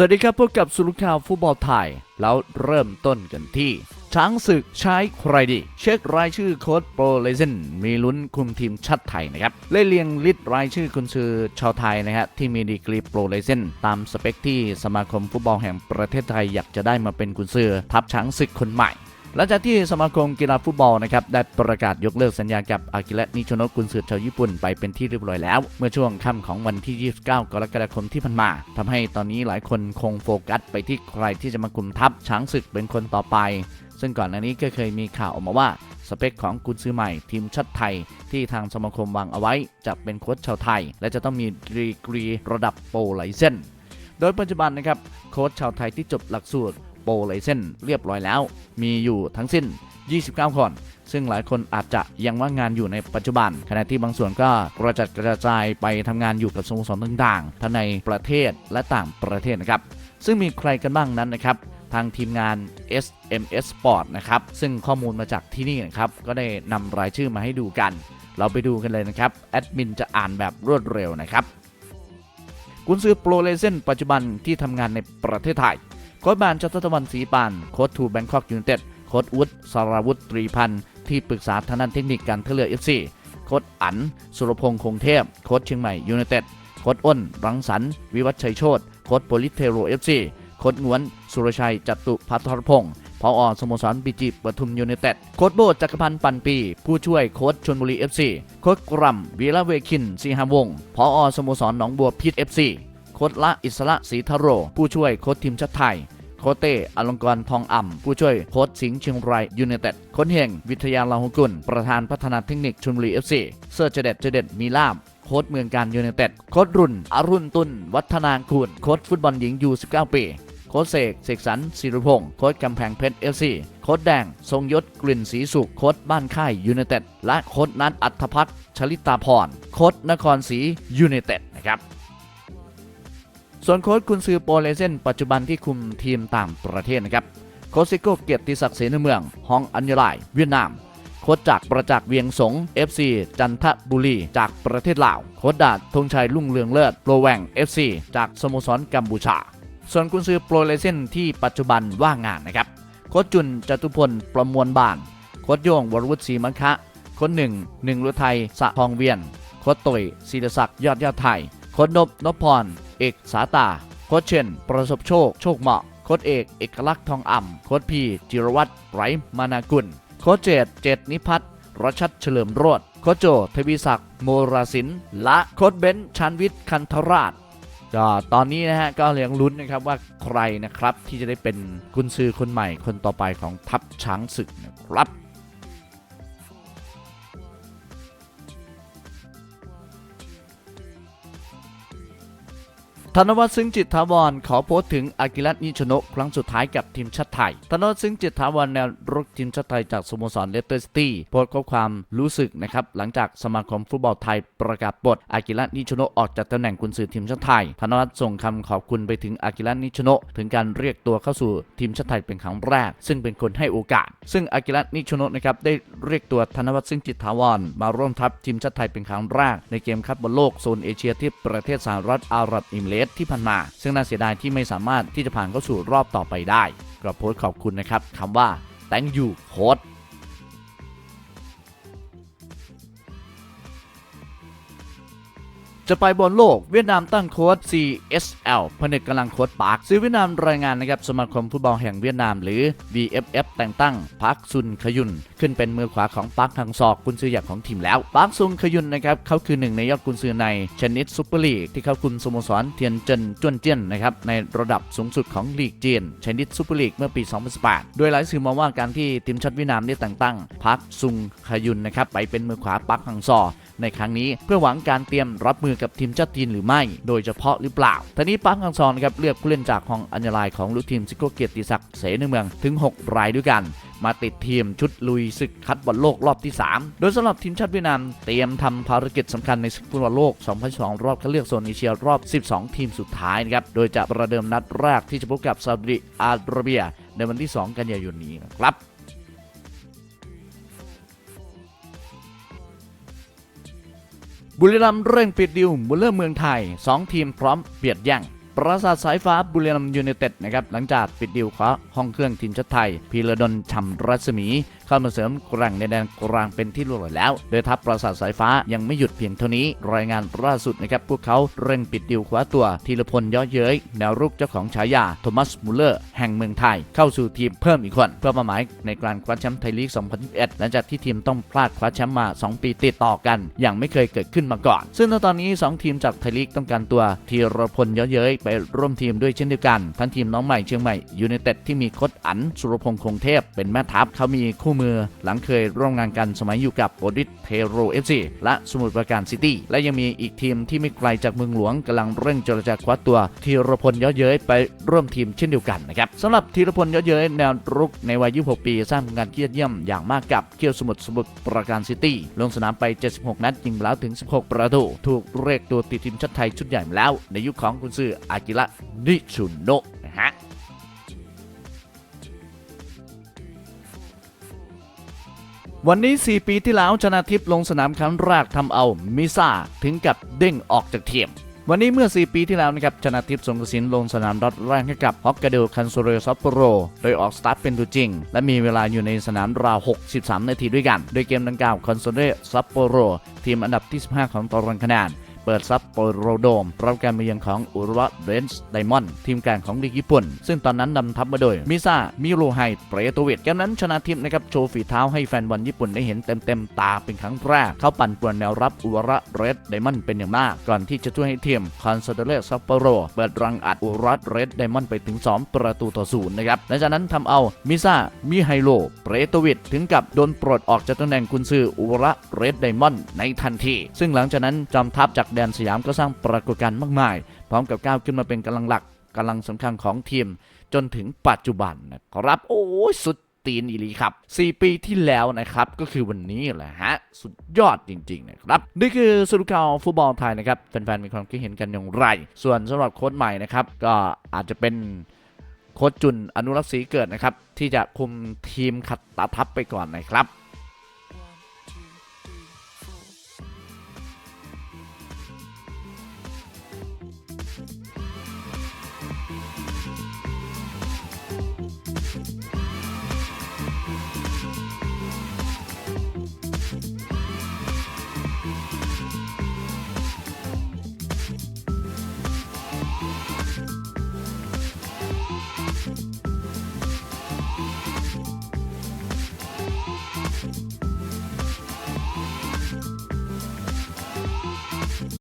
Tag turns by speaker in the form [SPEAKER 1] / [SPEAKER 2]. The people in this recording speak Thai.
[SPEAKER 1] สวัสดีครับพบกับสุลุข่าวฟุตบอลไทย แล้วเริ่มต้นกันที่ ช้างศึกใช้ใครดี เช็ครายชื่อโค้ดโปรเลเซนมีลุ้นคุมทีมชาติไทยนะครับเล่เลียงลิดรายชื่อคุณซือชาวไทยนะฮะที่มีดีกรีโปรเลเซนตามสเปคที่สมาคมฟุตบอลแห่งประเทศไทยอยากจะได้มาเป็นกุนซือทัพช้างศึกคนใหม่ หลังจากที่สมาคมกีฬาฟุตบอลนะครับได้ประกาศยกเลิกสัญญากับอากิระนิชโนะกุนซือชาวญี่ปุ่นไปเป็นที่เรียบร้อยแล้ว เมื่อช่วงค่ำของวันที่ 29 กรกฎาคมที่ผ่านมาทำให้ตอนนี้หลายคนคงโฟกัสไปที่ใครที่จะมาคุมทัพช้างศึกเป็นคนต่อไป ซึ่งก่อนหน้านี้ก็เคยมีข่าวออกมาว่าสเปคของกุนซือใหม่ทีมชาติไทย ที่ทางสมาคมวางเอาไว้จะเป็นโค้ชชาวไทย และจะต้องมีดีกรีระดับโปรไลเซนโดยปัจจุบันนะครับโค้ชชาวไทยที่จบหลักสูตร ปรไลเซนเรียบร้อยแล้ว มีอยู่ทั้งสิ้น 29 คน ซึ่งหลายคนอาจจะยังว่างงานอยู่ในปัจจุบัน ขณะที่บางส่วนก็กระจัดกระจายไปทำงานอยู่กับสโมสรต่างๆ ทั้งในประเทศและต่างประเทศนะครับ ซึ่งมีใครกันบ้างนั้นนะครับทางทีมงาน SMS Sport นะครับ ซึ่งข้อมูลมาจากที่นี่นะครับ ก็ได้นำรายชื่อมาให้ดูกัน เราไปดูกันเลยนะครับ แอดมินจะอ่านแบบรวดเร็วนะครับ กุนซือโปรเลเซนปัจจุบันที่ทำงานในประเทศไทย โค้ชบานจัตตะวันศรีปานโค้ชทูแบงคอกยูไนเต็ดโค้ชวุฒิสารวุฒิตรีพันธ์ที่ปรึกษาทางด้านเทคนิคการท่าเรือเอฟซีโค้ชอันสุรพงษ์คงเทพโค้ชเชียงใหม่ยูไนเต็ดโค้ชอ้น รังสรรค์วิวัฒชัยโชตโค้ชโปลิสเทโรเอฟซีโค้ชงวน สุรชัยจตุพัทรพงศ์พออสโมสรบีจีปทุมยูไนเต็ด โค้ชโบจักรพันธ์ปันปี ผู้ช่วยโค้ชชนบุรีเอฟซีโค้ชกรัมวีระเวคินสีหาวงศ์พอสโมสรหนองบัวพิษเอฟซี โค้ชละอิสระศรีทโร ผู้ช่วยโค้ชทีมชาติไทย โคเต้อลงกรทองอ่ำผู้ช่วยโค้ชสิงห์เชียงรายยูไนเต็ดโค้ชเฮงวิทยาลาหกุล ประธานพัฒนาเทคนิคชลบุรีเอฟซีเซอร์เจเด็ดเจเด็ดมีลาบโค้ชเมืองการยูไนเต็ดโค้ชรุ่น อรุณตุลวัฒนางคูณโค้ชฟุตบอลหญิงยู19 ปีโค้ชเสกเสกสรรศิริพงศ์โค้ชกำแพงเพชรเอฟซีโค้ชแดง ทรงยศกลิ่นศรีสุขโค้ชบ้านค่ายยูไนเต็ดและโค้ชนัทอัธพัฒน์ชลิตาพรโค้ชนครศรียูไนเต็ดนะครับ ส่วนโค้ชกุนซือโปรเลเซนปัจจุบันที่คุมทีมต่างประเทศนะครับโค้ชซิโก้เกียรติศักดิ์เสนเมืองฮองอัญญลายเวียดนาม โค้ชจากประจักษ์เวียงสง FC จันทบุรี จากประเทศลาว โค้ชดาดธงชัยลุ่งเรืองเลิศโปรแวง FC จากสโมสรกัมพูชา ส่วนกุนซือโปรเลเซนที่ปัจจุบันว่างงานนะครับ โค้ชจุนจตุพลประมวลบาน โค้ชโยงวรวุฒิศรีมังคะโค้ชหนึ่งหนึ่งรุไทยสะทองเวียน โค้ชตุยศิรศักดิ์ยอดยอดไทย โค้ชนบนพพร เอกสาตา โคชเชน ประสบโชค โชคเหมาะ โคชเอก เอกลักษณ์ทองอ่ำ โคชพี จิรวัตรไรมานากุล โคชเจดเจดนิพัฒน์รชัดเฉลิมโรดโคชโจ ทวีศักดิ์ โมราสิน และโคชเบนชันวิทย์ คันธราชก็ตอนนี้นะฮะก็เลี้ยงลุ้นนะครับว่าใครนะครับที่จะได้เป็นกุนซือคนใหม่คนต่อไปของทัพช้างศึกนะครับ ธนวัฒน์ซึ้งจิตถาวรขอโพสต์ถึงอากิระนิชโนครั้งสุดท้ายกับทีมชาติไทย ธนวัฒน์ซึ้งจิตถาวรแนวรุกทีมชาติไทยจากสโมสรเลสเตอร์ซิตี้โพสต์ข้อความรู้สึกนะครับหลังจากสมาคมฟุตบอลไทยประกาศปลดอากิระนิชโนออกจากตำแหน่งกุนซือทีมชาติไทย ธนวัฒน์ส่งคำขอบคุณไปถึงอากิระนิชโนถึงการเรียกตัวเข้าสู่ทีมชาติไทยเป็นครั้งแรก ซึ่งเป็นคนให้โอกาส ซึ่งอากิระนิชโนนะครับได้เรียกตัวธนวัฒน์ซึ้งจิตถาวรมาร่วมทัพทีมชาติไทยเป็นครั้งแรกในเกมคัดบอลโลกโซนเอเชียที่ประเทศสหรัฐอาหรับอิมเรสที่ผ่านมา ซึ่งน่าเสียดายที่ไม่สามารถที่จะผ่านเข้าสู่รอบต่อไปได้ก็โพสขอบคุณนะครับคำว่า thank you โจะไปบอลโลกเวียดนามตั้งโค้ช CSL ผนึกกำลังโค้ชปาร์คซื้อเวียดนามรายงานนะครับสมาคมฟุตบอลแห่งเวียดนามหรือ VFF แต่งตั้งปาร์คซุนขยุน ขึ้นเป็นมือขวาของปาร์คทางซอกกุนซือใหญ่ของทีมแล้วปาร์คซุนขยุนนะครับเขาคือหนึ่งในยอดกุนซือในชนิดซูเปอร์ลีกที่เขาคุมสโมสรเทียนเจินจวนเจียนนะครับในระดับสูงสุดของลีกจีนชนิดซูเปอร์ลีกเมื่อปี 2018 โดยหลายสื่อมองว่าการที่ทีมชาติเวียดนามได้แต่งตั้งปาร์คซุงขยุนนะครับไปเป็นมือขวาปาร์คทางซอ ในครั้งนี้เพื่อหวังการเตรียมรับมือกับทีมชาติจีนหรือไม่ โดยเฉพาะหรือเปล่าทีนี้ปังคังซอนครับเลือกผู้เล่นจากฮองอัญญาลายของลูกทีมซิโกเกียรติศักดิ์เสนเมืองถึง 6 รายด้วยกัน มาติดทีมชุดลุยศึกคัดบอลโลกรอบที่ 3 โดยสำหรับทีมชาติเวียดนามเตรียมทำภารกิจสำคัญในศึกฟุตบอลโลก 2022 รอบคัดเลือกโซนเอเชียรอบ 12 ทีมสุดท้ายนะครับ โดยจะประเดิมนัดแรกที่จะพบกับซาอุดิอาระเบีย ในวันที่ 2 กันยายนนี้นะครับ บุรีรัมย์เร่งปิดดิวบุลเลอร์เมืองไทย 2 ทีมพร้อมเบียดแย่งปราสาทสายฟ้าบุรีรัมย์ยูเนเต็ดนะครับหลังจากปิดดิวคว้าห้องเครื่องทีมชาติไทย พีระดลชำรัศมี เข้ามาเสริมกลางในแดนกลางเป็นที่เรียบร้อยแล้ว โดยทัพปราสาทสายฟ้ายังไม่หยุดเพียงเท่านี้ รายงานล่าสุดนะครับพวกเขาเร่งปิดดิวคว้าตัวธีรพลย่อเย้ยแนวรุกเจ้าของฉายาโทมัสมูเลอร์แห่งเมืองไทย เข้าสู่ทีมเพิ่มอีกคน เพื่อเป้าหมายในการคว้าแชมป์ไทยลีก 2021 หลังจากที่ทีมต้องพลาดคว้าแชมป์มา 2 ปีติดต่อกัน อย่างไม่เคยเกิดขึ้นมาก่อน ซึ่งตอนนี้ 2 ทีมจากไทยลีกต้องการตัวธีรพลย่อเย้ยไปร่วมทีมด้วยเช่นเดียวกันทั้งทีมน้องใหม่เชียงใหม่ยูไนเต็ดที่มีโค้ชอันสุรพงษ์คงเทพเป็นแม่ทัพเขามีคู่มือหลังเคยร่วมงานกันสมัยอยู่กับโอดิสเทโรเอฟซีและสมุทรปราการซิตี้และยังมีอีกทีมที่ไม่ไกลจากเมืองหลวงกำลังเร่งเจรจาคว้าตัวธีรพลย่อเย้ยไปร่วมทีมเช่นเดียวกันนะครับสำหรับธีรพลย่อเย้ยแนวรุกในวัย 26 ปี สร้างผลงานเกียรติเยี่ยมอย่างมากกับเคียวสมุทรสมุทรปราการซิตี้ลงสนามไป 76 นัดยิงไปแล้วถึง 16 ประตู ถูกเรียกตัวติดทีมชาติไทยชุดใหญ่มาแล้ว ในยุคของกุนซืออากิระนิชุนโนะ วันนี้ 4 ปีที่แล้วชนะทิพย์ลงสนามครั้งแรกทำเอามิซ่าถึงกับเด้งออกจากทีมวันนี้เมื่อ 4 ปีที่แล้วนะครับชนะทิพย์สงกระสินลงสนามรัดแรกให้กับฮอกกาเดลคันโซเรซัปโปโร โดยออกสตาร์ทเป็นตัวจริง และมีเวลาอยู่ในสนามราว 63 นาทีด้วยกัน โดยเกมดังกล่าวคันโซเรซัปโปโร ทีมอันดับที่ 15 ของตารางคะแนน เปิดซับโปโรโดมรับการมาเยือนของอุระเรนส์ไดมอนด์ทีมแกร่งของลีกญี่ปุ่น ซึ่งตอนนั้นนำทัพมาโดย มิซามิโรไฮเปรโตวิดเกมนั้นชนะทิพย์นะครับโชว์ฝีเท้าให้แฟนบอลญี่ปุ่นได้เห็นเต็มๆตาเป็นครั้งแรก เขาปั่นป่วนแนวรับอุระเรสไดมอนด์เป็นอย่างมาก ก่อนที่จะช่วยให้ทีมคอนซาเดเลซัปโปโรเปิดรังอัดอุระเรสไดมอนด์ไปถึง 2 ประตูต่อศูนย์นะครับหลังจากนั้นทำเอามิซามิไฮโลเปรโตวิดถึงกับโดนปลดออกจากตำแหน่งกุนซืออุระเรสไดมอนด์ในทันที ซึ่งหลังจากนั้นจอมทัพจากแดนสยามก็สร้างปรากฏการณ์มากมาย พร้อมกับก้าวขึ้นมาเป็นกำลังหลักกำลังสำคัญของทีม จนถึงปัจจุบันนะครับโอ้ยสุดตีนอีลีครับ 4 ปีที่แล้วนะครับก็คือวันนี้แหละฮะ สุดยอดจริงๆนะครับ นี่คือสรุปข่าวฟุตบอลไทยนะครับแฟนๆมีความคิดเห็นกันอย่างไร ส่วนสำหรับโค้ชใหม่นะครับ ก็อาจจะเป็นโค้ชจุนอนุรักษ์ศรีเกิดนะครับ ที่จะคุมทีมขัดตาทัพไปก่อนนะครับ